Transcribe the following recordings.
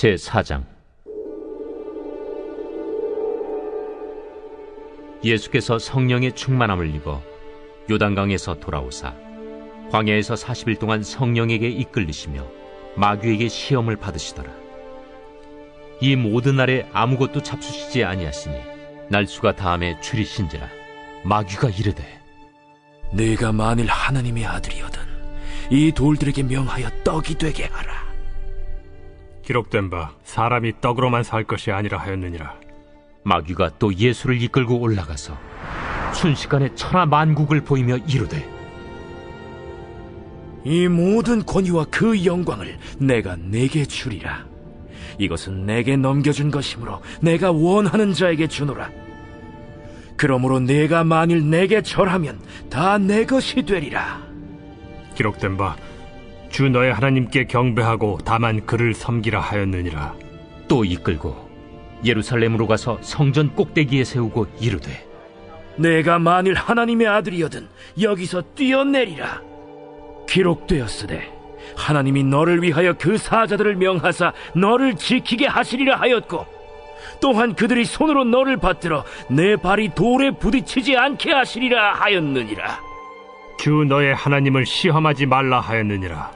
제 4장 예수께서 성령의 충만함을 입어 요단강에서 돌아오사 광야에서 40일 동안 성령에게 이끌리시며 마귀에게 시험을 받으시더라. 이 모든 날에 아무것도 잡수시지 아니하시니 날수가 다음에 줄이신지라 마귀가 이르되 네가 만일 하나님의 아들이거든 이 돌들에게 명하여 떡이 되게 하라. 기록된 바 사람이 떡으로만 살 것이 아니라 하였느니라. 마귀가 또 예수를 이끌고 올라가서 순식간에 천하 만국을 보이며 이르되 이 모든 권위와 그 영광을 내가 내게 주리라. 이것은 내게 넘겨준 것이므로 내가 원하는 자에게 주노라. 그러므로 내가 만일 내게 절하면 다 내 것이 되리라. 기록된 바 주 너의 하나님께 경배하고 다만 그를 섬기라 하였느니라. 또 이끌고 예루살렘으로 가서 성전 꼭대기에 세우고 이르되 내가 만일 하나님의 아들이거든 여기서 뛰어내리라. 기록되었으되 하나님이 너를 위하여 그 사자들을 명하사 너를 지키게 하시리라 하였고 또한 그들이 손으로 너를 받들어 내 발이 돌에 부딪히지 않게 하시리라 하였느니라. 주 너의 하나님을 시험하지 말라 하였느니라.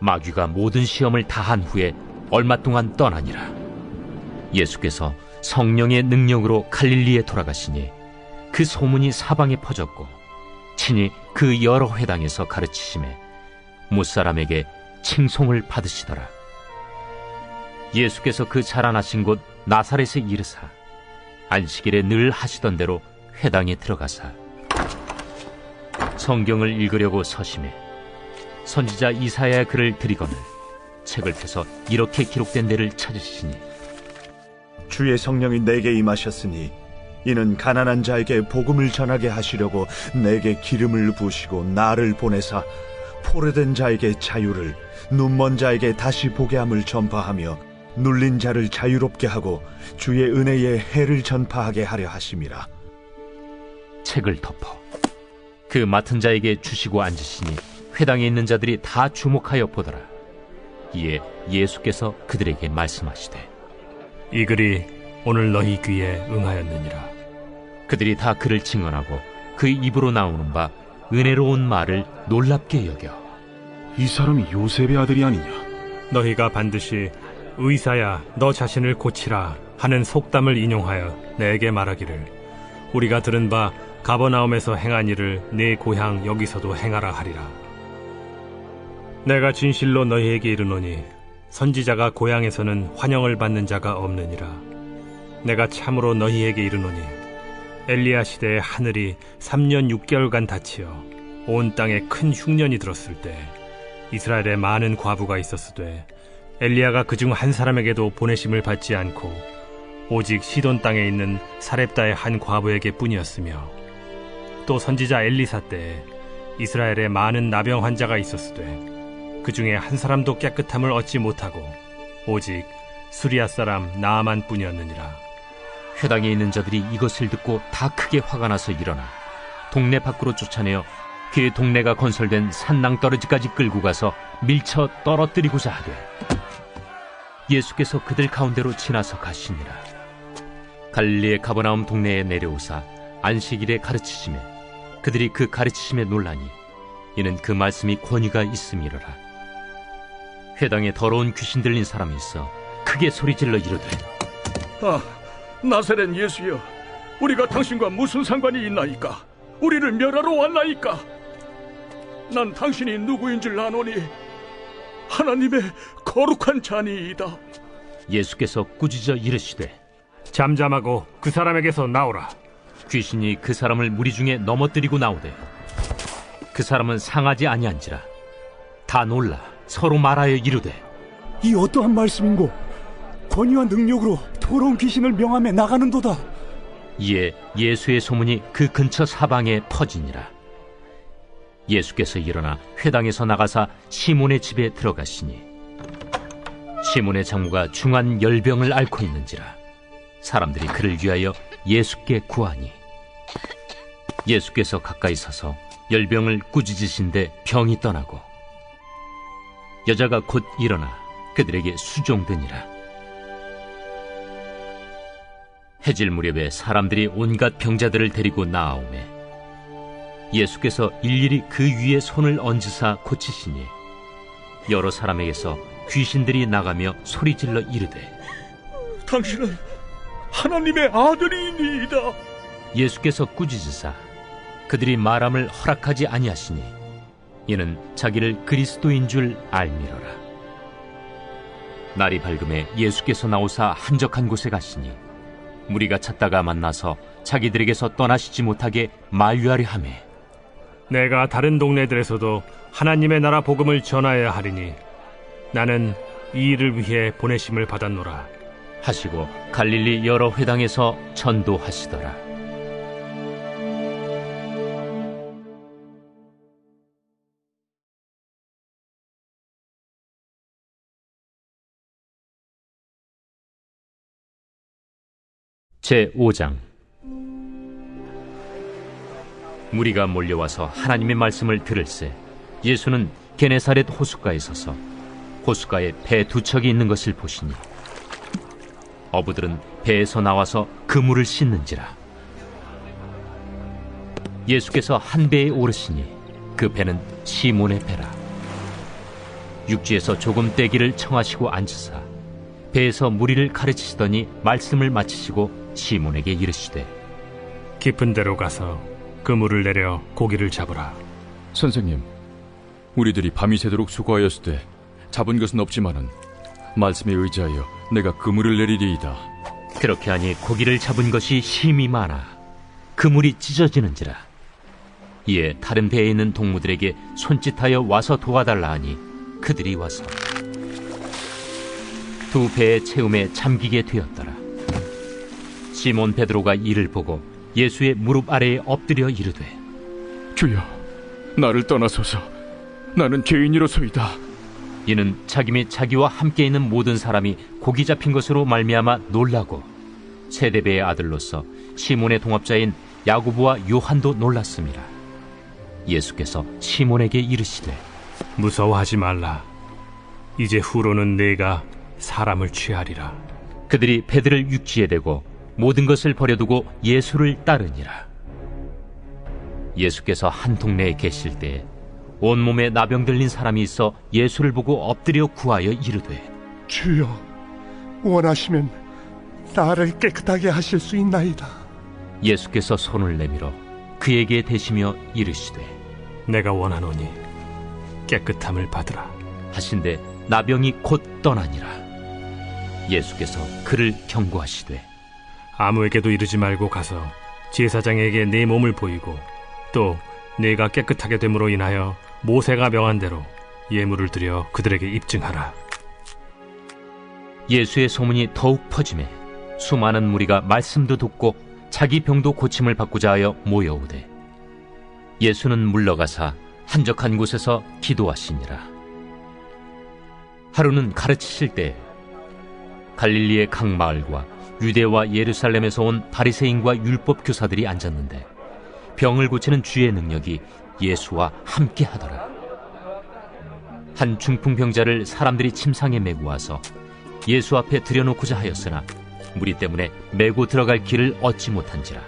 마귀가 모든 시험을 다한 후에 얼마 동안 떠나니라 예수께서 성령의 능력으로 갈릴리에 돌아가시니 그 소문이 사방에 퍼졌고 친히 그 여러 회당에서 가르치심에 무사람에게 칭송을 받으시더라 예수께서 그 자라나신 곳 나사렛에 이르사 안식일에 늘 하시던 대로 회당에 들어가사 성경을 읽으려고 서심해 선지자 이사야의 글을 들이거늘 책을 펴서 이렇게 기록된 데를 찾으시니 주의 성령이 내게 임하셨으니 이는 가난한 자에게 복음을 전하게 하시려고 내게 기름을 부으시고 나를 보내사 포로된 자에게 자유를 눈먼 자에게 다시 보게 함을 전파하며 눌린 자를 자유롭게 하고 주의 은혜의 해를 전파하게 하려 하심이라. 책을 덮어 그 맡은 자에게 주시고 앉으시니 회당에 있는 자들이 다 주목하여 보더라 이에 예수께서 그들에게 말씀하시되 이 글이 오늘 너희 귀에 응하였느니라. 그들이 다 그를 증언하고 그 입으로 나오는 바 은혜로운 말을 놀랍게 여겨 이 사람이 요셉의 아들이 아니냐? 너희가 반드시 의사야 너 자신을 고치라 하는 속담을 인용하여 내게 말하기를 우리가 들은 바 가버나움에서 행한 일을 내 고향 여기서도 행하라 하리라. 내가 진실로 너희에게 이르노니 선지자가 고향에서는 환영을 받는 자가 없느니라. 내가 참으로 너희에게 이르노니 엘리야 시대에 하늘이 3년 6개월간 닫히어 온 땅에 큰 흉년이 들었을 때 이스라엘에 많은 과부가 있었으되 엘리야가 그중 한 사람에게도 보내심을 받지 않고 오직 시돈 땅에 있는 사렙다의 한 과부에게 뿐이었으며 또 선지자 엘리사 때에 이스라엘에 많은 나병 환자가 있었으되 그 중에 한 사람도 깨끗함을 얻지 못하고 오직 수리아 사람 나아만 뿐이었느니라. 회당에 있는 자들이 이것을 듣고 다 크게 화가 나서 일어나 동네 밖으로 쫓아내어 그 동네가 건설된 산낭떠러지까지 끌고 가서 밀쳐 떨어뜨리고자 하되 예수께서 그들 가운데로 지나서 가시니라 갈릴리의 가버나움 동네에 내려오사 안식일에 가르치심에 그들이 그 가르치심에 놀라니 이는 그 말씀이 권위가 있음이로라 회당에 더러운 귀신 들린 사람이 있어 크게 소리질러 이르되 아, 나사렛 예수여, 우리가 당신과 무슨 상관이 있나이까? 우리를 멸하러 왔나이까? 난 당신이 누구인 줄 아노니 하나님의 거룩한 자니이다. 예수께서 꾸짖어 이르시되 잠잠하고 그 사람에게서 나오라. 귀신이 그 사람을 무리 중에 넘어뜨리고 나오되 그 사람은 상하지 아니한지라 다 놀라 서로 말하여 이르되 이 어떠한 말씀인고 권위와 능력으로 더러운 귀신을 명함에 나가는도다. 이에 예수의 소문이 그 근처 사방에 퍼지니라. 예수께서 일어나 회당에서 나가사 시몬의 집에 들어가시니 시몬의 장모가 중한 열병을 앓고 있는지라 사람들이 그를 위하여 예수께 구하니 예수께서 가까이 서서 열병을 꾸짖으신데 병이 떠나고 여자가 곧 일어나 그들에게 수종되니라 해질 무렵에 사람들이 온갖 병자들을 데리고 나아오매 예수께서 일일이 그 위에 손을 얹으사 고치시니 여러 사람에게서 귀신들이 나가며 소리질러 이르되 당신은 하나님의 아들이니이다. 예수께서 꾸짖으사 그들이 말함을 허락하지 아니하시니 이는 자기를 그리스도인 줄 알미러라 날이 밝음에 예수께서 나오사 한적한 곳에 가시니 무리가 찾다가 만나서 자기들에게서 떠나시지 못하게 만류하려 하매 내가 다른 동네들에서도 하나님의 나라 복음을 전하여야 하리니 나는 이 일을 위해 보내심을 받았노라. 하시고 갈릴리 여러 회당에서 전도하시더라 제 5장. 무리가 몰려와서 하나님의 말씀을 들을세 예수는 게네사렛 호숫가에 서서 호숫가에 배 두 척이 있는 것을 보시니 어부들은 배에서 나와서 그물을 씻는지라. 예수께서 한 배에 오르시니 그 배는 시몬의 배라. 육지에서 조금 떼기를 청하시고 앉으사 배에서 무리를 가르치시더니 말씀을 마치시고 시몬에게 이르시되 깊은 데로 가서 그물을 내려 고기를 잡으라. 선생님, 우리들이 밤이 새도록 수고하였을 때 잡은 것은 없지만은 말씀에 의지하여 내가 그물을 내리리이다. 그렇게 하니 고기를 잡은 것이 힘이 많아 그물이 찢어지는지라 이에 다른 배에 있는 동무들에게 손짓하여 와서 도와달라 하니 그들이 와서 두 배의 채움에 잠기게 되었더라 시몬 베드로가 이를 보고 예수의 무릎 아래에 엎드려 이르되 주여, 나를 떠나소서. 나는 죄인이로소이다. 이는 자기 및 자기와 함께 있는 모든 사람이 고기 잡힌 것으로 말미암아 놀라고 세대배의 아들로서 시몬의 동업자인 야고보와 요한도 놀랐습니다. 예수께서 시몬에게 이르시되 무서워하지 말라. 이제 후로는 내가 사람을 취하리라. 그들이 배들을 육지에 대고 모든 것을 버려두고 예수를 따르니라. 예수께서 한 동네에 계실 때 온몸에 나병 들린 사람이 있어 예수를 보고 엎드려 구하여 이르되 주여, 원하시면 나를 깨끗하게 하실 수 있나이다. 예수께서 손을 내밀어 그에게 대시며 이르시되 내가 원하노니 깨끗함을 받으라. 하신데 나병이 곧 떠나니라. 예수께서 그를 경고하시되 아무에게도 이르지 말고 가서 제사장에게 내 몸을 보이고 또 내가 깨끗하게 됨으로 인하여 모세가 명한 대로 예물을 드려 그들에게 입증하라. 예수의 소문이 더욱 퍼짐에 수많은 무리가 말씀도 듣고 자기 병도 고침을 받고자 하여 모여오되 예수는 물러가사 한적한 곳에서 기도하시니라. 하루는 가르치실 때 갈릴리의 각 마을과 유대와 예루살렘에서 온 바리새인과 율법 교사들이 앉았는데 병을 고치는 주의 능력이 예수와 함께 하더라. 한 중풍병자를 사람들이 침상에 메고 와서 예수 앞에 들여놓고자 하였으나 무리 때문에 메고 들어갈 길을 얻지 못한지라.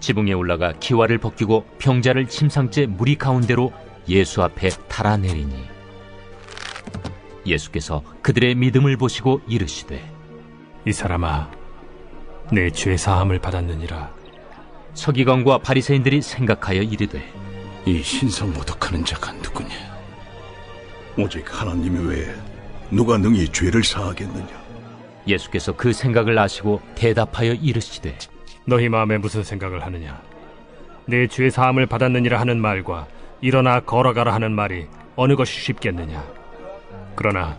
지붕에 올라가 기와를 벗기고 병자를 침상째 무리 가운데로 예수 앞에 달아내리니 예수께서 그들의 믿음을 보시고 이르시되 이 사람아, 내 죄 사함을 받았느니라. 서기관과 바리새인들이 생각하여 이르되 이 신성모독하는 자가 누구냐? 오직 하나님 외에 누가 능히 죄를 사하겠느냐? 예수께서 그 생각을 아시고 대답하여 이르시되 너희 마음에 무슨 생각을 하느냐? 내 죄 사함을 받았느니라 하는 말과 일어나 걸어가라 하는 말이 어느 것이 쉽겠느냐? 그러나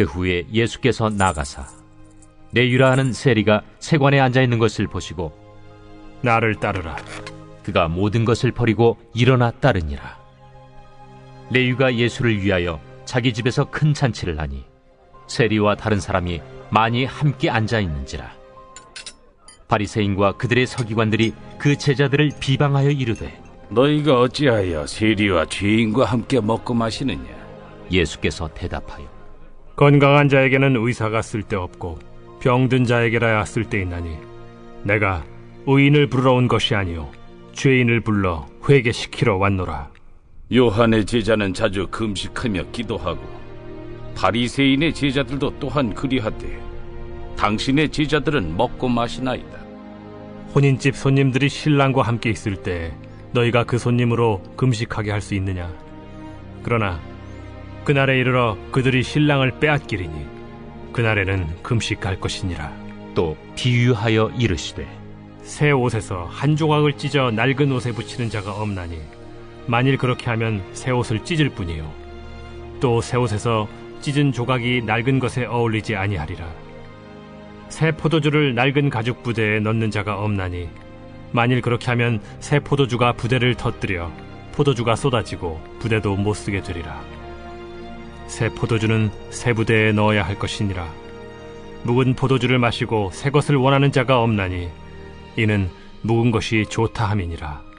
그 후에 예수께서 나가사 내유라 하는 세리가 세관에 앉아 있는 것을 보시고 나를 따르라. 그가 모든 것을 버리고 일어나 따르니라. 레위가 예수를 위하여 자기 집에서 큰 잔치를 하니 세리와 다른 사람이 많이 함께 앉아 있는지라. 바리새인과 그들의 서기관들이 그 제자들을 비방하여 이르되 너희가 어찌하여 세리와 죄인과 함께 먹고 마시느냐? 예수께서 대답하여 건강한 자에게는 의사가 쓸데없고 병든 자에게라야 쓸데있나니 내가 의인을 부르러 온 것이 아니요 죄인을 불러 회개시키러 왔노라. 요한의 제자는 자주 금식하며 기도하고 바리새인의 제자들도 또한 그리하되 당신의 제자들은 먹고 마시나이다. 혼인집 손님들이 신랑과 함께 있을 때 너희가 그 손님으로 금식하게 할 수 있느냐? 그러나 그날에 이르러 그들이 신랑을 빼앗기리니 그날에는 금식할 것이니라. 또 비유하여 이르시되 새 옷에서 한 조각을 찢어 낡은 옷에 붙이는 자가 없나니 만일 그렇게 하면 새 옷을 찢을 뿐이요. 또 새 옷에서 찢은 조각이 낡은 것에 어울리지 아니하리라. 새 포도주를 낡은 가죽 부대에 넣는 자가 없나니 만일 그렇게 하면 새 포도주가 부대를 터뜨려 포도주가 쏟아지고 부대도 못 쓰게 되리라 새 포도주는 새 부대에 넣어야 할 것이니라. 묵은 포도주를 마시고 새 것을 원하는 자가 없나니 이는 묵은 것이 좋다 함이니라